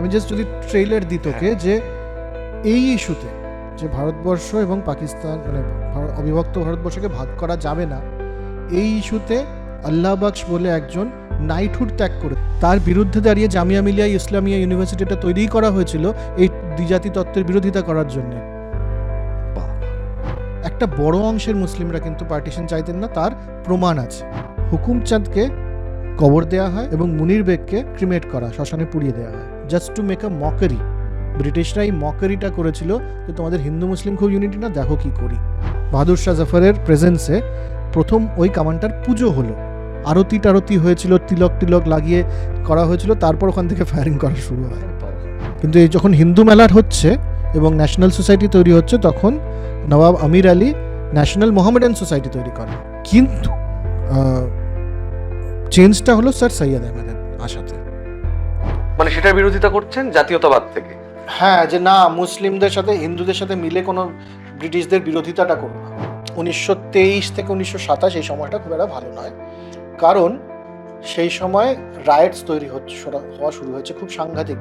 আমি জাস্ট যদি ট্রেলার দিই তোকে যে এই ইস্যুতে যে ভারতবর্ষ এবং পাকিস্তান মানে অবিভক্ত ভারতবর্ষকে ভাগ করা যাবে না এই ইস্যুতে আল্লাহ বাক্স বলে একজন নাইটহুড ত্যাগ করে তার বিরুদ্ধে দাঁড়িয়ে জামিয়া মিলিয়া ইসলামিয়া ইউনিভার্সিটিটা তৈরি করা হয়েছিল এই দ্বিজাতি তত্ত্বের বিরোধিতা করার জন্য। একটা বড় অংশের মুসলিমরা কিন্তু পার্টিশন চাইতেন না তার প্রমাণ আছে। হুকুম চাঁদকে কবর দেওয়া হয় এবং মুনির বেগকে ক্রিমেট করা শ্মশানে পুড়িয়ে দেওয়া হয়। Just to make a mockery ব্রিটিশরা এই মকারিটা করেছিল যে তোমাদের হিন্দু মুসলিম খুব ইউনিটি না, দেখো কি করি। বাহাদুর শাহ জাফরের প্রেজেন্সে প্রথম ওই কামানটার পুজো হলো। আরতি টারতি হয়েছিল, তিলক টিলক লাগিয়ে করা হয়েছিল, তারপর ওখান থেকে ফায়ারিং করা শুরু হয়। কিন্তু এই যখন হিন্দু মেলার হচ্ছে এবং ন্যাশনাল সোসাইটি তৈরি হচ্ছে, তখন Nawab Amir Ali national Mohammedan society তৈরি করেন। কিন্তু চেঞ্জটা হলো স্যার সৈয়দ আহমেদের আশাতে। মানে সেটার বিরোধিতা করছেন জাতীয়তাবাদ থেকে? হ্যাঁ যে না, মুসলিমদের সাথে, হিন্দুদের সাথে মিলে কোনো ব্রিটিশদের বিরোধিতাটা করব না উনিশশো তেইশ থেকে উনিশশো সাতাশ এই সময়টা খুব একটা ভালো নয়। কারণ সেই সময় রাইটস তৈরি হচ্ছে হওয়া শুরু হয়েছে খুব সাংঘাতিক।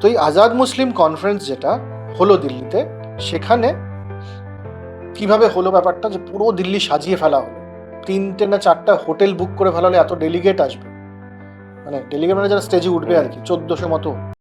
তো এই আজাদ মুসলিম কনফারেন্স যেটা হলো দিল্লিতে, সেখানে কীভাবে হলো ব্যাপারটা? যে পুরো দিল্লি সাজিয়ে ফেলা হলো। তিনটে না চারটা হোটেল বুক করে ফেলা হলে, এত ডেলিগেট আসবে। মানে ডেলিগেট মানে যারা স্টেজে উঠবে আর কি চোদ্দোশো মতো।